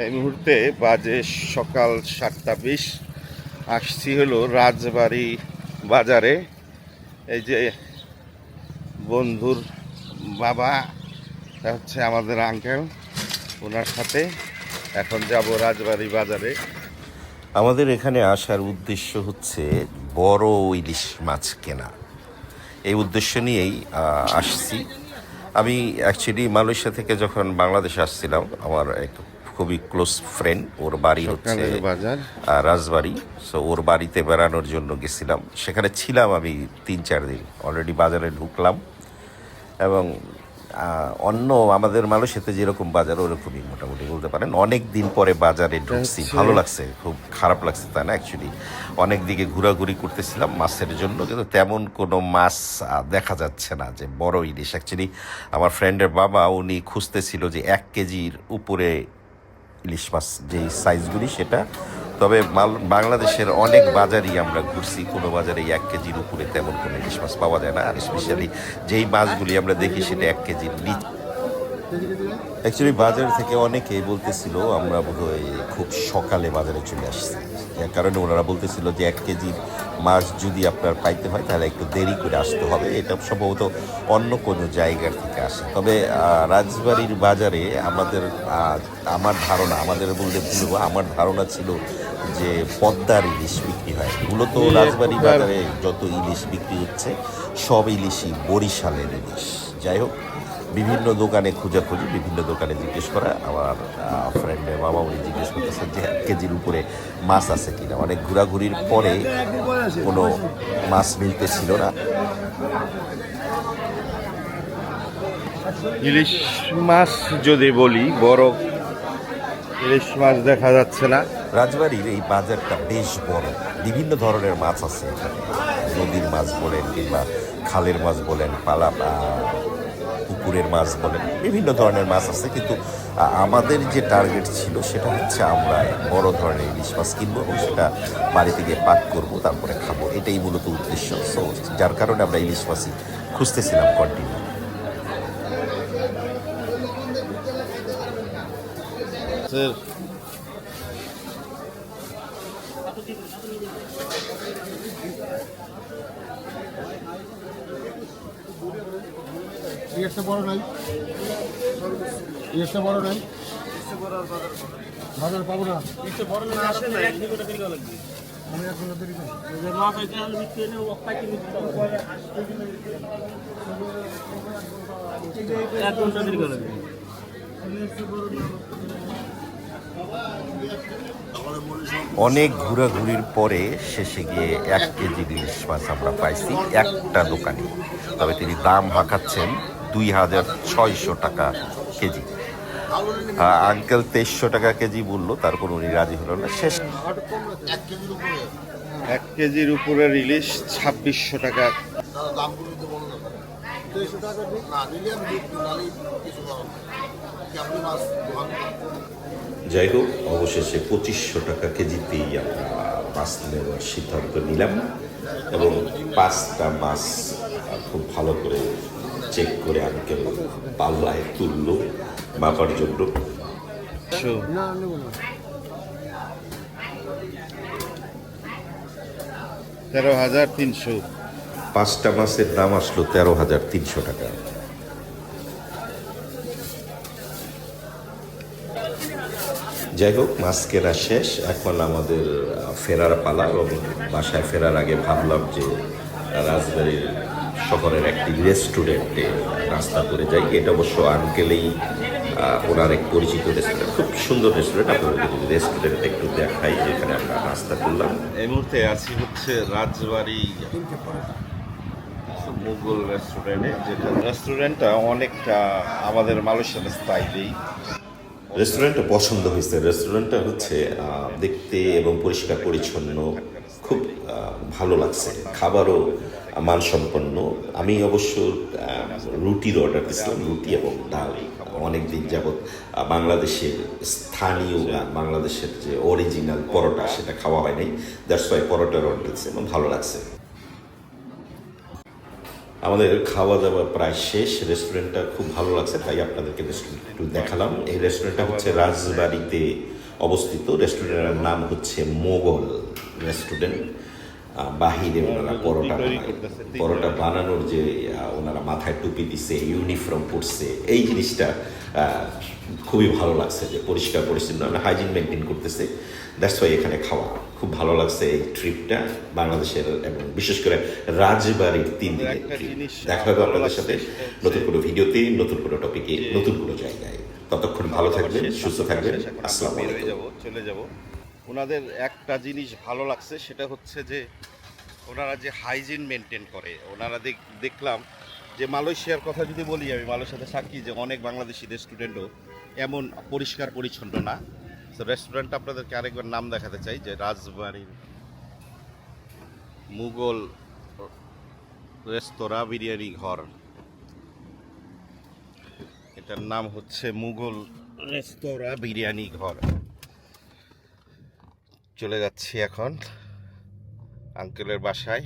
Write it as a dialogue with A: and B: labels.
A: এই মুহূর্তে বাজে সকাল সাতটা বিশ। আসছি হলো রাজবাড়ি বাজারে। এই যে বন্ধুর বাবা হচ্ছে আমাদের আঙ্কেল ওনার সাথে এখন যাব রাজবাড়ি বাজারে। আমাদের এখানে আসার উদ্দেশ্য হচ্ছে বড় ইলিশ মাছ কেনা। এই উদ্দেশ্য নিয়েই আসছি। আমি অ্যাকচুয়ালি মালয়েশিয়া থেকে যখন বাংলাদেশে আসছিলাম, আমার এক খুবই ক্লোজ ফ্রেন্ড ওর বাড়ি হচ্ছে রাজবাড়ি। সো ওর বাড়িতে বেড়ানোর জন্য গেছিলাম। সেখানে ছিলাম আমি তিন চার দিন। অলরেডি বাজারে ঢুকলাম। এবং অন্য আমাদের মালয়েশিয়াতে যেরকম বাজার ওরকমই মোটামুটি বলতে পারেন। অনেক দিন পরে বাজারে ঢুকছি। ভালো লাগছে খুব খারাপ লাগছে তা না অ্যাকচুয়ালি অনেক দিকে ঘোরাঘুরি করতেছিলাম মাছের জন্য কিন্তু তেমন কোনো মাছ দেখা যাচ্ছে না যে বড় ইলিশ। অ্যাকচুয়ালি আমার ফ্রেন্ডের বাবা উনি খুঁজতেছিল যে এক কেজির উপরে ইলিশ মাছ যেই সাইজগুলি সেটা। তবে বাংলাদেশের অনেক বাজারই আমরা ঘুরছি। কোনো বাজারে এক কেজির উপরে তেমন কোনো ইলিশ মাছ পাওয়া যায় না। আর স্পেশালি যেই মাছগুলি আমরা দেখি সেটা এক কেজির নিচ অ্যাকচুয়ালি বাজার থেকে অনেকেই বলতেছিল, আমরা বোধহয় খুব সকালে বাজারে চলে আসছি। যার কারণে ওনারা বলতেছিল যে এক কেজির মাছ যদি আপনার পাইতে হয় তাহলে একটু দেরি করে আসতে হবে। এটা সম্ভবত অন্য কোনো জায়গার থেকে আসে। তবে রাজবাড়ির বাজারে আমাদের আমার ধারণা আমাদের বলতে ভুলবো আমার ধারণা ছিল যে পদ্মার ইলিশ বিক্রি হয়। মূলত রাজবাড়ি বাজারে যত ইলিশ বিক্রি হচ্ছে সব ইলিশই বরিশালের ইলিশ। যাই হোক বিভিন্ন দোকানে খোঁজাখুঁজি বিভিন্ন দোকানে জিজ্ঞেস করা। আমার ফ্রেন্ডের বাবা উনি জিজ্ঞেস করতেছেন যে এক কেজির উপরে মাছ আছে কিনা। অনেক ঘোরাঘুরির পরে কোনো মাছ মিলতে ছিল না। ইলিশ মাছ যদি বলি বড় ইলিশ মাছ দেখা যাচ্ছে না। রাজবাড়ির এই বাজারটা বেশ বড়। বিভিন্ন ধরনের মাছ আছে নদীর মাছ বলেন কিংবা খালের মাছ বলেন পালা পুকুরের মাছ বলেন বিভিন্ন ধরনের মাছ আছে, কিন্তু আমাদের যে টার্গেট ছিল সেটা হচ্ছে আমরা বড় ধরনের ইলিশ মাছ কিনবো এবং সেটা বাড়িতে গিয়ে পাক করব, তারপরে খাব। এটাই মূলত উদ্দেশ্য। সো যার কারণে আমরা ইলিশ মাছই খুঁজতেছিলাম কন্টিনিউ
B: বড় নাই। একটা বড় নাই। বাজার পাবো না। আমি এখন দেরি করি।
A: অনেক ঘোরাঘুরির পরে শেষে গিয়ে এক কেজি ইলিশ মাছ আমরা পাইছি একটা দোকানে। তবে তিনি দাম হাঁকাচ্ছেন দুই হাজার ছয়শো টাকা কেজি। আঙ্কেল তেইশশো টাকা কেজি বলল তারপর উনি রাজি হলো না। শেষ এক কেজির উপরে ইলিশ ছাব্বিশশো টাকা। যাই হোক অবশেষে পঁচিশশো টাকা কেজিতেই আমরা মাছ নেওয়ার সিদ্ধান্ত নিলাম এবং পাঁচটা মাছ খুব ভালো করে চেক করে আঙ্কেল পাল্লায় তুললো মাপার জন্য। তেরো হাজার তিনশো। পাঁচটা মাছের দাম আসলো তেরো হাজার তিনশো টাকা। যাই হোক মাছ কেনা শেষ। এখন আমাদের ফেরার পালা এবং বাসায় ফেরার আগে ভাবলাম যে রাজবাড়ির শহরের একটি রেস্টুরেন্টে নাস্তা করে যাই। এটা অবশ্য আঙ্কেলেই ওনার এক পরিচিত রেস্টুরেন্ট খুব সুন্দর রেস্টুরেন্ট আপনাদের যদি রেস্টুরেন্ট একটু দেখাই যেখানে আমরা নাস্তা করলাম। এই মুহূর্তে আছি হচ্ছে রাজবাড়ি মুঘল রেস্টুরেন্টে যেটা রেস্টুরেন্টটা অনেকটা আমাদের মালয়েশিয়ান স্টাইলেই রেস্টুরেন্টটা পছন্দ হয়েছে। রেস্টুরেন্টটা হচ্ছে আহ, দেখতে এবং পরিষ্কার পরিচ্ছন্ন খুব ভালো লাগছে। খাবারও মানসম্পন্ন। আমি অবশ্য রুটির অর্ডার দিয়েছিলাম রুটি এবং ডাল। অনেক দিন যাবৎ বাংলাদেশের স্থানীয় বাংলাদেশের যে অরিজিনাল পরোটা, সেটা খাওয়া হয় নাই। দ্যাটস ওয়াই পরোটার অর্ডার দিচ্ছে এবং ভালো লাগছে। আমাদের খাওয়া দাওয়া প্রায় শেষ। রেস্টুরেন্টটা খুব ভালো লাগছে, তাই আপনাদেরকে রেস্টুরেন্ট একটু দেখালাম। এই রেস্টুরেন্টটা হচ্ছে রাজবাড়িতে অবস্থিত রেস্টুরেন্টের নাম হচ্ছে মোগল রেস্টুরেন্ট। বাহিরে ওনারা পরোটা পরোটা বানানোর যে ওনারা মাথায় টুপি দিছে ইউনিফর্ম পরছে এই জিনিসটা খুবই ভালো লাগছে যে পরিষ্কার পরিচ্ছন্ন হাইজিন মেনটেন করতেছে। দ্যাটস ওয়াই এখানে খাওয়া খুব ভালো লাগছে এই ট্রিপটা বাংলাদেশের এবং বিশেষ করে রাজবাড়ির তিন দিনের ট্রিপ দেখা হবে আপনাদের সাথে নতুন কোনো ভিডিওতে নতুন কোনো টপিকে নতুন কোনো জায়গায়। ততক্ষণ ভালো থাকবেন সুস্থ থাকবেন। আসসালামু আলাইকুম।
C: যাব চলে যাব। ওনাদের একটা জিনিস ভালো লাগছে সেটা হচ্ছে যে ওনারা যে হাইজিন মেনটেন করে ওনারা দেখ- দেখলাম যে মালয়েশিয়ার কথা যদি বলি আমি মালয়েশিয়াতে সাক্ষী যে অনেক বাংলাদেশি রেস্টুরেন্টও এমন পরিষ্কার পরিচ্ছন্ন না। তো রেস্টুরেন্ট আপনাদেরকে আরেকবার নাম দেখাতে চাই যে রাজবাড়ির মুঘল রেস্তোরাঁ বিরিয়ানি ঘর। এটার নাম হচ্ছে মুঘল রেস্তোরাঁ বিরিয়ানি ঘর। চলে যাচ্ছি এখন আঙ্কেলের বাসায়।